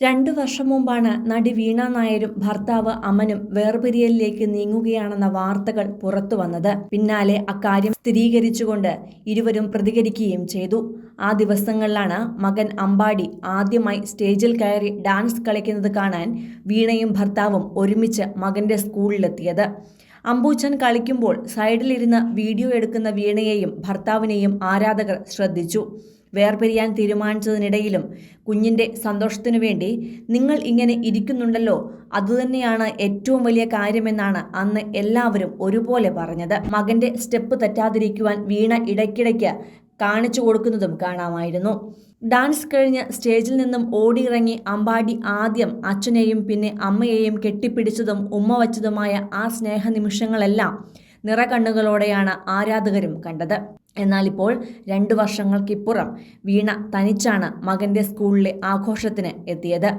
രണ്ടു വർഷം മുമ്പാണ് നടി വീണ നായരും ഭർത്താവ് അമനും വേർപിരിയലിലേക്ക് നീങ്ങുകയാണെന്ന വാർത്തകൾ പുറത്തു വന്നത്. പിന്നാലെ അക്കാര്യം സ്ഥിരീകരിച്ചുകൊണ്ട് ഇരുവരും പ്രതികരിക്കുകയും ചെയ്തു. ആ ദിവസങ്ങളിലാണ് മകൻ അമ്പാടി ആദ്യമായി സ്റ്റേജിൽ കയറി ഡാൻസ് കളിക്കുന്നത് കാണാൻ വീണയും ഭർത്താവും ഒരുമിച്ച് മകന്റെ സ്കൂളിലെത്തിയത്. അമ്പൂച്ചൻ കളിക്കുമ്പോൾ സൈഡിലിരുന്ന് വീഡിയോ എടുക്കുന്ന വീണയെയും ഭർത്താവിനെയും ആരാധകർ ശ്രദ്ധിച്ചു. വേർപിരിയാൻ തീരുമാനിച്ചതിനിടയിലും കുഞ്ഞിന്റെ സന്തോഷത്തിനു വേണ്ടി നിങ്ങൾ ഇങ്ങനെ ഇരിക്കുന്നുണ്ടല്ലോ അതുതന്നെയാണ് ഏറ്റവും വലിയ കാര്യമെന്നാണ് അന്ന് എല്ലാവരും ഒരുപോലെ പറഞ്ഞത്. മകന്റെ സ്റ്റെപ്പ് തെറ്റാതിരിക്കുവാൻ വീണ ഇടയ്ക്കിടയ്ക്ക് കാണിച്ചു കൊടുക്കുന്നതും കാണാമായിരുന്നു. ഡാൻസ് കഴിഞ്ഞ് സ്റ്റേജിൽ നിന്നും ഓടിയിറങ്ങി അമ്പാടി ആദ്യം അച്ഛനെയും പിന്നെ അമ്മയെയും കെട്ടിപ്പിടിച്ചതും ഉമ്മ വച്ചതുമായ ആ സ്നേഹ സ്നേഹനിമിഷങ്ങളെല്ലാം നിറകണ്ണുകളോടെയാണ് ആരാധകരും കണ്ടത്. എന്നാൽ ഇപ്പോൾ രണ്ട് വർഷങ്ങൾക്കിപ്പുറം വീണ തനിച്ചാണ് മകന്റെ സ്കൂളിലെ ആഘോഷത്തിന് എത്തിയത്.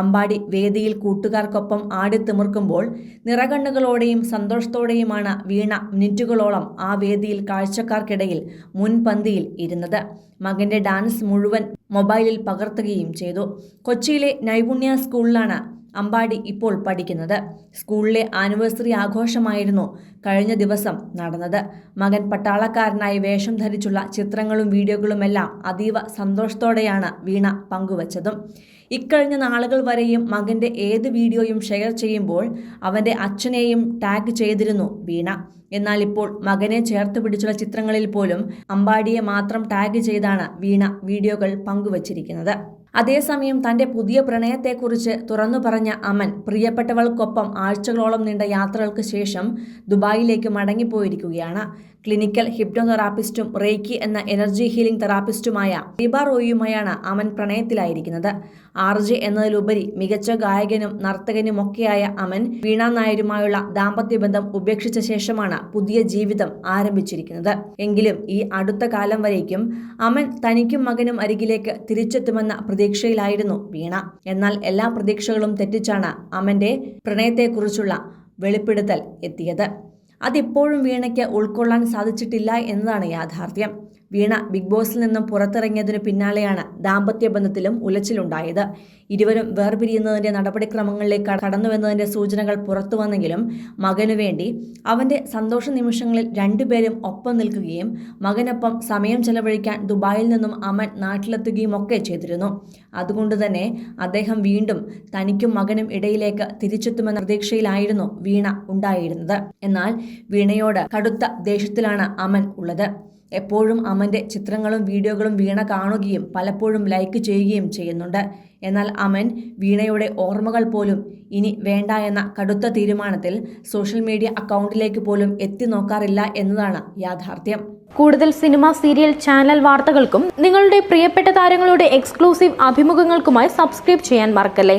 അമ്പാടി വേദിയിൽ കൂട്ടുകാർക്കൊപ്പം ആടിത്തിമിർക്കുമ്പോൾ നിറകണ്ണുകളോടെയും സന്തോഷത്തോടെയുമാണ് വീണ മിനിറ്റുകളോളം ആ വേദിയിൽ കാഴ്ചക്കാർക്കിടയിൽ മുൻപന്തിയിൽ ഇരുന്നത്. മകന്റെ ഡാൻസ് മുഴുവൻ മൊബൈലിൽ പകർത്തുകയും ചെയ്തു. കൊച്ചിയിലെ നൈപുണ്യ സ്കൂളിലാണ് അമ്പാടി ഇപ്പോൾ പഠിക്കുന്നത്. സ്കൂളിലെ ആനിവേഴ്സറി ആഘോഷമായിരുന്നു കഴിഞ്ഞ ദിവസം നടന്നത്. മകൻ പട്ടാളക്കാരനായി വേഷം ധരിച്ചുള്ള ചിത്രങ്ങളും വീഡിയോകളുമെല്ലാം അതീവ സന്തോഷത്തോടെയാണ് വീണ പങ്കുവച്ചതും. ഇക്കഴിഞ്ഞ നാളുകൾ വരെയും മകന്റെ ഏത് വീഡിയോയും ഷെയർ ചെയ്യുമ്പോൾ അവന്റെ അച്ഛനെയും ടാഗ് ചെയ്തിരുന്നു വീണ. എന്നാൽ ഇപ്പോൾ മകനെ ചേർത്ത് പിടിച്ചുള്ള ചിത്രങ്ങളിൽ പോലും അമ്പാടിയെ മാത്രം ടാഗ് ചെയ്താണ് വീണ വീഡിയോകൾ പങ്കുവച്ചിരിക്കുന്നത്. അതേസമയം തന്റെ പുതിയ പ്രണയത്തെക്കുറിച്ച് തുറന്നു പറഞ്ഞ അമൻ പ്രിയപ്പെട്ടവൾക്കൊപ്പം ആഴ്ചകളോളം നീണ്ട യാത്രകൾക്ക് ശേഷം ദുബായിലേക്ക് മടങ്ങിപ്പോയിരിക്കുകയാണ്. ക്ലിനിക്കൽ ഹിപ്നോതെറാപ്പിസ്റ്റും റേക്കി എന്ന എനർജി ഹീലിംഗ് തെറാപ്പിസ്റ്റുമായ ദീപ റോയിയുമായാണ് അമൻ പ്രണയത്തിലായിരിക്കുന്നത്. ആർ ജെ എന്നതിലുപരി മികച്ച ഗായകനും നർത്തകനുമൊക്കെയായ അമൻ വീണ നായരുമായുള്ള ദാമ്പത്യ ബന്ധം ഉപേക്ഷിച്ച ശേഷമാണ് പുതിയ ജീവിതം ആരംഭിച്ചിരിക്കുന്നത്. എങ്കിലും ഈ അടുത്ത കാലം വരേക്കും അമൻ തനിക്കും മകനും അരികിലേക്ക് തിരിച്ചെത്തുമെന്ന പ്രതീക്ഷയിലായിരുന്നു വീണ. എന്നാൽ എല്ലാ പ്രതീക്ഷകളും തെറ്റിച്ചാണ് അമന്റെ പ്രണയത്തെക്കുറിച്ചുള്ള വെളിപ്പെടുത്തൽ എത്തിയത്. അതിപ്പോഴും വീണയ്ക്ക് ഉൾക്കൊള്ളാൻ സാധിച്ചിട്ടില്ല എന്നതാണ് യാഥാർത്ഥ്യം. വീണ ബിഗ് ബോസിൽ നിന്നും പുറത്തിറങ്ങിയതിനു പിന്നാലെയാണ് ദാമ്പത്യ ബന്ധത്തിലും ഉലച്ചിലുണ്ടായത്. ഇരുവരും വേർപിരിയുന്നതിന്റെ നടപടിക്രമങ്ങളിലേക്ക് കടന്നുവെന്നതിന്റെ സൂചനകൾ പുറത്തു വന്നെങ്കിലും മകനു വേണ്ടി അവന്റെ സന്തോഷ നിമിഷങ്ങളിൽ രണ്ടുപേരും ഒപ്പം നിൽക്കുകയും മകനൊപ്പം സമയം ചെലവഴിക്കാൻ ദുബായിൽ നിന്നും അമൻ നാട്ടിലെത്തുകയും ഒക്കെ ചെയ്തിരുന്നു. അതുകൊണ്ട് തന്നെ അദ്ദേഹം വീണ്ടും തനിക്കും മകനും ഇടയിലേക്ക് തിരിച്ചെത്തുമെന്ന പ്രതീക്ഷയിലായിരുന്നു വീണ ഉണ്ടായിരുന്നത്. എന്നാൽ വീണയോട് കടുത്ത ദേഷ്യത്തിലാണ് അമൻ ഉള്ളത്. എപ്പോഴും അമന്റെ ചിത്രങ്ങളും വീഡിയോകളും വീണ കാണുകയും പലപ്പോഴും ലൈക്ക് ചെയ്യുകയും ചെയ്യുന്നുണ്ട്. എന്നാൽ അമൻ വീണയുടെ ഓർമ്മകൾ പോലും ഇനി വേണ്ട എന്ന കടുത്ത തീരുമാനത്തിൽ സോഷ്യൽ മീഡിയ അക്കൗണ്ടിലേക്ക് പോലും എത്തി നോക്കാറില്ല എന്നതാണ് യാഥാർത്ഥ്യം. കൂടുതൽ സിനിമ സീരിയൽ ചാനൽ വാർത്തകൾക്കും നിങ്ങളുടെ പ്രിയപ്പെട്ട താരങ്ങളുടെ എക്സ്ക്ലൂസീവ് അഭിമുഖങ്ങൾക്കുമായി സബ്സ്ക്രൈബ് ചെയ്യാൻ മറക്കല്ലേ?